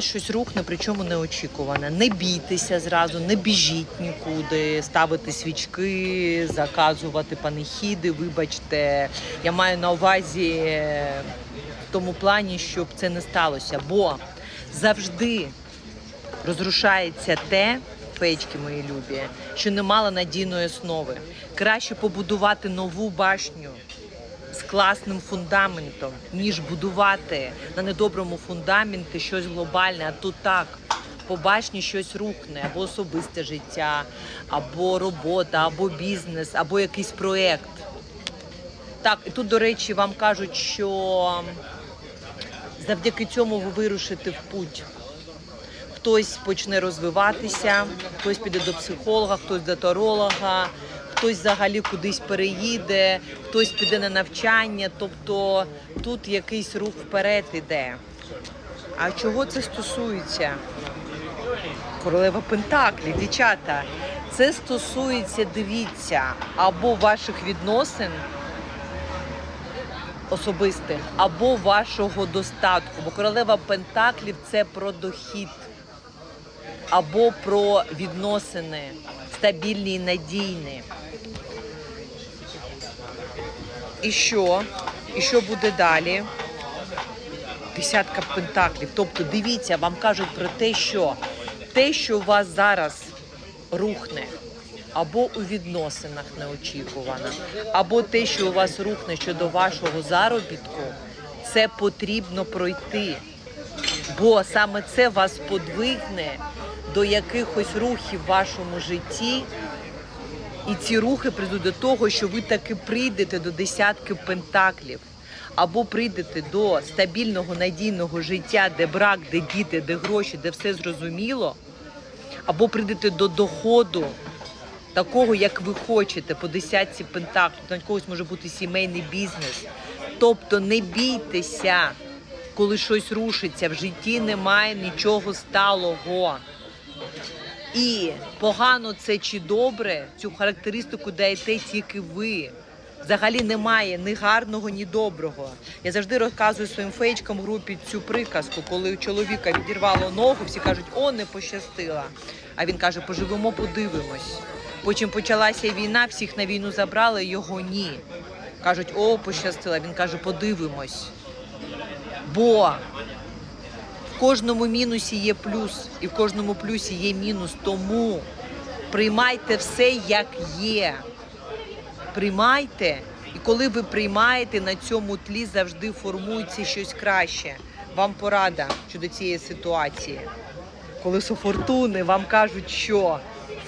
Щось рухне, причому неочікуване. Не бійтеся зразу, не біжіть нікуди, ставити свічки, заказувати панихіди. Вибачте, я маю на увазі в тому плані, щоб це не сталося. Бо завжди розрушається те, феєчки мої любі, що не мало надійної основи. Краще побудувати нову башню з класним фундаментом, ніж будувати на недоброму фундаменті щось глобальне, а тут так. По башні щось рухне, або особисте життя, або робота, або бізнес, або якийсь проєкт. Так, і тут, до речі, вам кажуть, що завдяки цьому ви вирушите в путь. Хтось почне розвиватися, хтось піде до психолога, хтось до таролога, хтось взагалі кудись переїде, хтось піде на навчання. Тобто тут якийсь рух вперед іде. А чого це стосується? Королева Пентаклів, дівчата. Це стосується, дивіться, або ваших відносин особистих, або вашого достатку. Бо королева Пентаклів це про дохід або про відносини стабільні і надійні. І що? І що буде далі? Десятка пентаклів. Тобто, дивіться, вам кажуть про те, що те, що у вас зараз рухне, або у відносинах неочікувано, або те, що у вас рухне щодо вашого заробітку, це потрібно пройти. Бо саме це вас подвигне до якихось рухів в вашому житті. І ці рухи прийдуть до того, що ви таки прийдете до десятки пентаклів, або прийдете до стабільного надійного життя, де брак, де діти, де гроші, де все зрозуміло, або прийдете до доходу такого, як ви хочете, по десятці пентаклів. На когось може бути сімейний бізнес. Тобто не бійтеся, коли щось рушиться. В житті немає нічого сталого. І погано це чи добре, цю характеристику даєте тільки ви. Взагалі немає ні гарного, ні доброго. Я завжди розказую своїм феєчкам в групі цю приказку, коли у чоловіка відірвало ногу, всі кажуть, о, не пощастила. А він каже, поживемо, подивимось. Потім почалася війна, всіх на війну забрали, його ні. Кажуть, о, пощастила. Він каже, подивимось. Бо в кожному мінусі є плюс, і в кожному плюсі є мінус. Тому приймайте все, як є. Приймайте, і коли ви приймаєте, на цьому тлі завжди формується щось краще. Вам порада щодо цієї ситуації. Колесо фортуни вам кажуть, що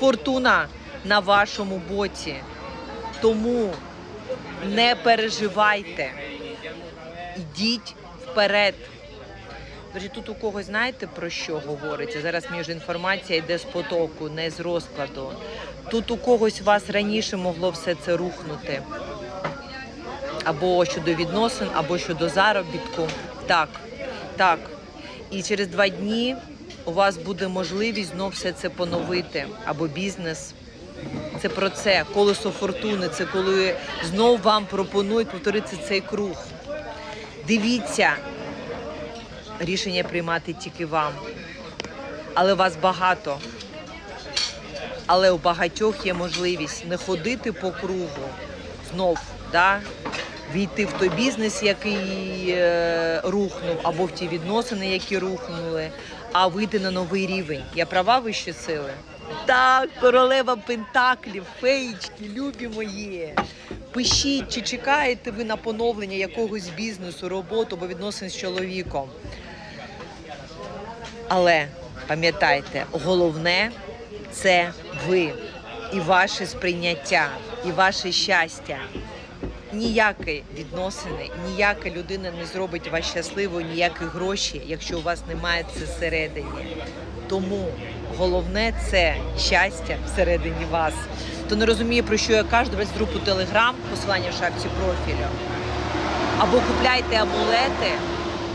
фортуна на вашому боці. Тому не переживайте, ідіть вперед. Речі, тут у когось знаєте про що говориться? Зараз вже інформація йде з потоку, не з розкладу. Тут у когось вас раніше могло все це рухнути. Або щодо відносин, або щодо заробітку. Так, так. І через два дні у вас буде можливість знов все це поновити, або бізнес. Це про це. Колесо фортуни. Це коли знов вам пропонують повторити цей круг. Дивіться, рішення приймати тільки вам. Але вас багато. Але у багатьох є можливість не ходити по кругу знов, да? війти в той бізнес, який е, рухнув, або в ті відносини, які рухнули, а вийти на новий рівень. Я права вищі сили? Так, королева Пентаклів, феєчки, любі мої. Пишіть, чи чекаєте ви на поновлення якогось бізнесу, роботу або відносин з чоловіком. Але пам'ятайте, головне це ви і ваше сприйняття, і ваше щастя. Ніякі відносини, ніяка людина не зробить вас щасливою, ніякі гроші, якщо у вас немає це всередині. Тому головне це щастя всередині вас. Хто не розуміє, про що я кажу, давайте групу Телеграм, посилання в шапці профілю. Або купляйте амулети,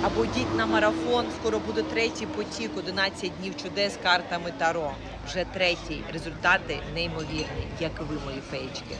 або йдіть на марафон. Скоро буде третій потік, 11 днів чудес картами Таро. Вже третій. Результати неймовірні, як ви, мої феєчки.